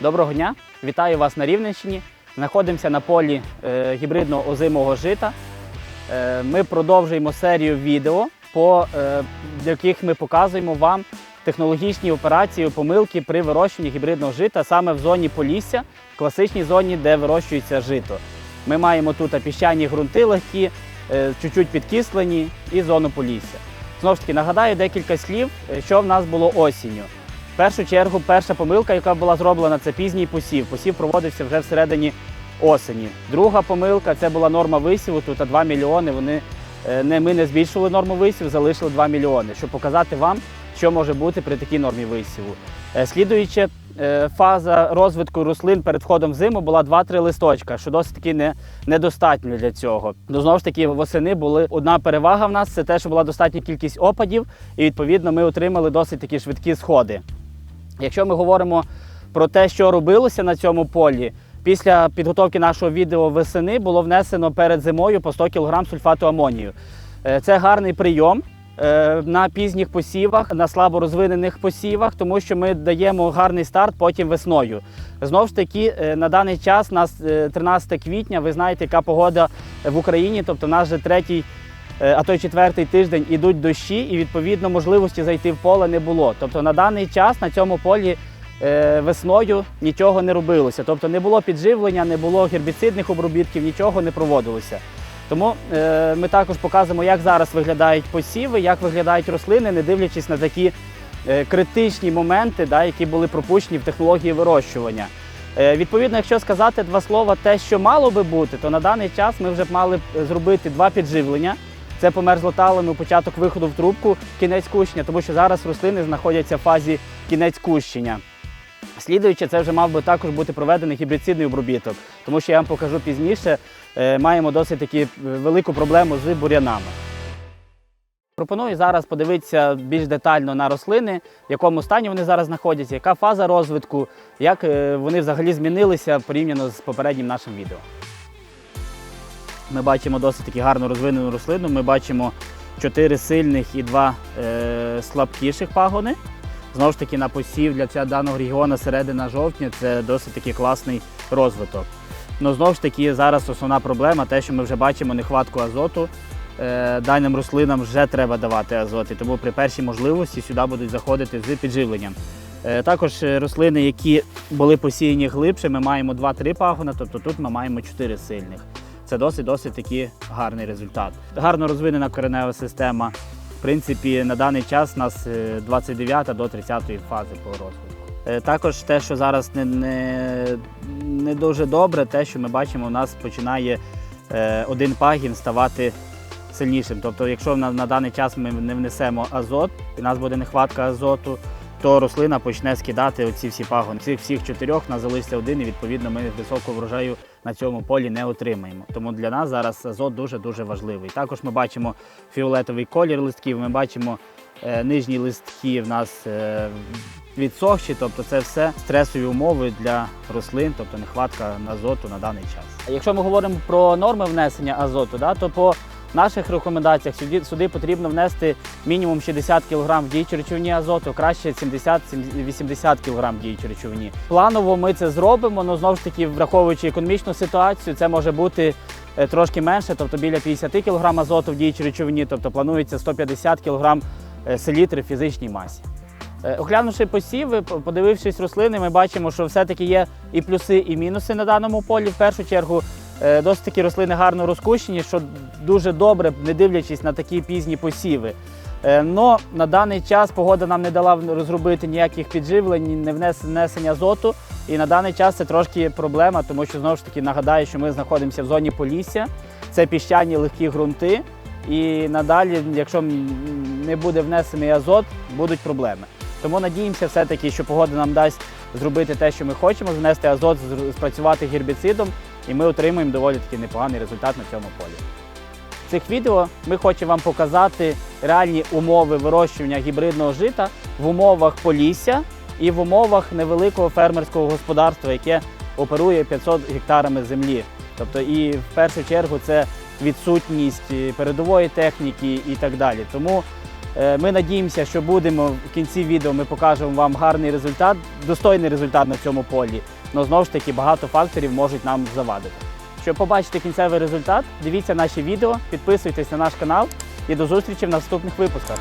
Доброго дня! Вітаю вас на Рівненщині. Знаходимося на полі е, гібридного озимого жита. Е, ми продовжуємо серію відео, по е, яких ми показуємо вам технологічні операції, помилки при вирощуванні гібридного жита саме в зоні Полісся, класичній зоні, де вирощується жито. Ми маємо тут піщані ґрунти легкі, чуть-чуть підкислені і зону Полісся. Знову ж таки, нагадаю декілька слів, що в нас було осінню. В першу чергу, перша помилка, яка була зроблена, це пізній посів. Посів проводився вже всередині осені. Друга помилка це була норма висіву. Тут 2 мільйони. Вони е, не ми не збільшили норму висіву, залишили 2 мільйони, щоб показати вам, що може бути при такій нормі висіву. Е, Слідуюча е, фаза розвитку рослин перед входом в зиму була 2-3 листочка, що досить таки не, недостатньо для цього. Ну, знову ж таки, восени були одна перевага в нас це те, що була достатня кількість опадів, і відповідно ми отримали досить такі швидкі сходи. Якщо ми говоримо про те, що робилося на цьому полі, після підготовки нашого відео весени було внесено перед зимою по 100 кг сульфату амонію. Е, Це гарний прийом е, на пізніх посівах, на слабо розвинених посівах, тому що ми даємо гарний старт потім весною. Знову ж таки, е, на даний час нас е, 13 квітня, ви знаєте, яка погода в Україні, тобто у нас вже третій а то й четвертий тиждень ідуть дощі, і відповідно можливості зайти в поле не було. Тобто на даний час на цьому полі е, весною нічого не робилося. Тобто не було підживлення, не було гербіцидних обробітків, нічого не проводилося. Тому е, ми також показуємо, як зараз виглядають посіви, як виглядають рослини, не дивлячись на такі е, критичні моменти, які були пропущені в технології вирощування. Е, Відповідно, якщо сказати два слова, те, що мало би бути, то на даний час ми вже б мали зробити два підживлення. Це по мерзлоталому початок виходу в трубку, кінець кущення, тому що зараз рослини знаходяться в фазі кінець кущення. Слідуючи, це вже мав би також бути проведений гібрицидний обробіток, тому що я вам покажу пізніше, е, маємо досить таки велику проблему з бур'янами. Пропоную зараз подивитися більш детально на рослини, в якому стані вони зараз знаходяться, яка фаза розвитку, як е, вони взагалі змінилися порівняно з попереднім нашим відео. Ми бачимо досить таки гарно розвинену рослину. Ми бачимо 4 сильних і 2 е, слабкіших пагони. Знову ж таки, на посів для цього даного регіону середина жовтня це досить таки класний розвиток. Ну знову ж таки, зараз основна проблема, те, що ми вже бачимо нехватку азоту. Е, Даним рослинам вже треба давати азот, і тому при першій можливості сюди будуть заходити з підживленням. Е, Також е, рослини, які були посіяні глибше, ми маємо 2-3 пагона, тобто тут ми маємо 4 сильних. Це досить досить таки гарний результат. Гарно розвинена коренева система. В принципі, на даний час у нас е, 29 до 30 фази по розвитку. Е, Також те, що зараз не, не, не дуже добре, те, що ми бачимо, у нас починає е, один пагін ставати сильнішим. Тобто, якщо на, на даний час ми не внесемо азот, і у нас буде нехватка азоту, то рослина почне скидати оці всі пагони. Цих всіх чотирьох у нас залишиться один, і відповідно ми високого врожаю на цьому полі не отримаємо. Тому для нас зараз азот дуже-дуже важливий. Також ми бачимо фіолетовий колір листків, ми бачимо е, нижні листки в нас е, відсохші, тобто це все стресові умови для рослин, тобто нехватка азоту на даний час. Якщо ми говоримо про норми внесення азоту, да, то по наших рекомендаціях сюди, сюди потрібно внести мінімум 60 кг в діючій речовині азоту, краще 70-80 кг в діючій речовині. Планово ми це зробимо, але знову ж таки, враховуючи економічну ситуацію, це може бути е, трошки менше, тобто біля 50 кг азоту в діючій речовині, тобто планується 150 кг е, селітри в фізичній масі. Е, Оглянувши посіви, подивившись рослини, ми бачимо, що все-таки є і плюси, і мінуси на даному полі. В першу чергу, досить такі рослини гарно розкущені, що дуже добре, не дивлячись на такі пізні посіви. Е, Но на даний час погода нам не дала розробити ніяких підживлень, не внесення азоту. І на даний час це трошки проблема, тому що знову ж таки нагадаю, що ми знаходимося в зоні Полісся, це піщані легкі ґрунти. І надалі, якщо не буде внесений азот, будуть проблеми. Тому надіємося все-таки, що погода нам дасть зробити те, що ми хочемо, внести азот, спрацювати гербіцидом, і ми отримаємо доволі таки непоганий результат на цьому полі. В цих відео ми хочемо вам показати реальні умови вирощування гібридного жита в умовах полісся і в умовах невеликого фермерського господарства, яке оперує 500 гектарами землі. Тобто, і в першу чергу це відсутність е, передової техніки і так далі. Тому Ми надіємося, що будемо в кінці відео. Ми покажемо вам гарний результат, достойний результат на цьому полі. Але знову ж таки багато факторів можуть нам завадити. Щоб побачити кінцевий результат, дивіться наші відео, підписуйтесь на наш канал і до зустрічі в наступних випусках.